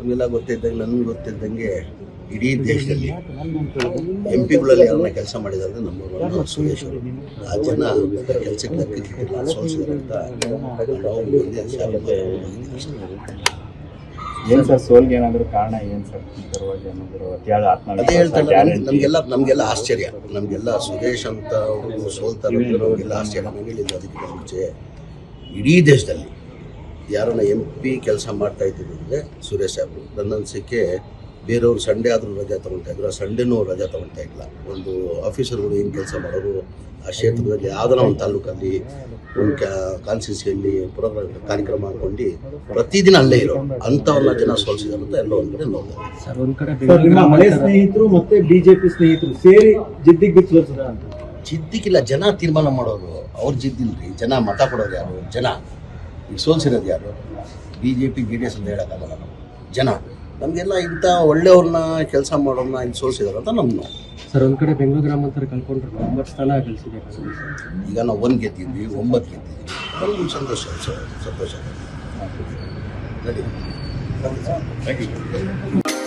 ನಮಗೆಲ್ಲ ಗೊತ್ತಿದ್ದಂಗೆ ನನಗೆ ಗೊತ್ತಿದ್ದಂಗೆ ಇಡೀ ದೇಶದಲ್ಲಿ ಎಂ ಪಿಗಳಲ್ಲಿ ಯಾರನ್ನ ಕೆಲಸ ಮಾಡಿದಾರೆ ನಮ್ಮ ಸುರೇಶ್ ಅವರು. ಆ ಜನ ಕೆಲಸಕ್ಕೆ ನಾವು ಮುಂದೆ ಶಾಲೆಗೆ ಏನ್ ಸರ್ ಸೋಲ್ಗೆ ಏನಾದರೂ ಕಾರಣ ಏನ್ ಸರ್? ಈ ಪರವಾಗಿ ಏನಾದ್ರು ಅತಿಯಾದ ಅದೇ ಹೇಳ್ತಾರೆ ನಮಗೆಲ್ಲ ನಮಗೆಲ್ಲ ಆಶ್ಚರ್ಯ. ನಮಗೆಲ್ಲ ಸುರೇಶ್ ಅಂತ ಅವರು ಸೋಲ್ತಾರೆ ನಮಗೆಲ್ಲ ಆಶ್ಚರ್ಯ. ನಾನು ಹೇಳಿದ್ದು ಅದಕ್ಕೆ ಮುಂಚೆ ಇಡೀ ದೇಶದಲ್ಲಿ ಯಾರನ್ನ ಎಂ ಪಿ ಕೆಲಸ ಮಾಡ್ತಾ ಇದ್ದೀವಿ ಅಂದರೆ ಸುರೇಶ್ ಅವರು ನನ್ನ ಅನಿಸಿಕೆ ಬೇರೆಯವರು ಸಂಡೇ ಆದರೂ ರಜೆ ತೊಗೊಳ್ತಾ ಇದ್ರು. ಆ ಸಂಡೇನೂ ರಜೆ ತೊಗೊಳ್ತಾ ಇಲ್ಲ. ಒಂದು ಆಫೀಸರ್ಗಳು ಏನು ಕೆಲಸ ಮಾಡೋರು ಆ ಕ್ಷೇತ್ರದಲ್ಲಿ ಯಾವ್ದಾರ ಒಂದು ತಾಲೂಕಲ್ಲಿ ಒಂದು ಕಾನ್ಸ್ಟಿಟ್ಯೂನ್ಸಿಯಲ್ಲಿ ಪ್ರೋಗ್ರಾಮ್ ಕಾರ್ಯಕ್ರಮ ಹಾಕೊಂಡು ಪ್ರತಿದಿನ ಅಲ್ಲೇ ಇರೋ ಅಂಥವ್ರನ್ನ ಜನ ಸೋಲಿಸಿದಾರೆ ಅಂತ ಎಲ್ಲ ಒಂದು ಕಡೆ ನೋಡ್ತಾರೆ ಸರ್ ಸ್ನೇಹಿತರು ನಿಮ್ಮ ಪಿ ಸ್ನೇಹಿತರು ಮತ್ತೆ ಬಿಜೆಪಿ ಸ್ನೇಹಿತರು ಸೇರಿ ಜಿದ್ದಿಗೆ ಜಿದ್ದಿಗಿಲ್ಲ ಜನ ತೀರ್ಮಾನ ಮಾಡೋರು. ಅವ್ರು ಜಿದ್ದಿಲ್ರಿ. ಜನ ಮತ ಕೊಡೋರು ಯಾರು? ಜನ. ಈಗ ಸೋಲ್ಸಿರೋದು ಯಾರು? B J P J D S ಅಂತ ಹೇಳೋಕ್ಕಾಗಲ್ಲ ನಾವು. ಜನ. ನಮಗೆಲ್ಲ ಇಂಥ ಒಳ್ಳೆಯವ್ರನ್ನ ಕೆಲಸ ಮಾಡೋರನ್ನ ಇಲ್ಲಿ ಸೋಲ್ಸಿದಾರೆ ಅಂತ ನಮ್ಮ ಸರ್ ಒಂದು ಕಡೆ ಬೆಂಗಳೂರು ಗ್ರಾಮಾಂತರ ಕಳ್ಕೊಂಡ್ರೆ ಒಂಬತ್ತು ಸ್ಥಾನ ಗಳಿಸಿದೆ ಈಗ ನಾವು ಒಂದು ಗೆದ್ದಿದ್ವಿ ಒಂಬತ್ತು ಗೆದ್ದಿದ್ವಿ. ನಮ್ಗೆ ಸಂತೋಷ ಸಂತೋಷ. ನಡಿ ಥ್ಯಾಂಕ್ ಯು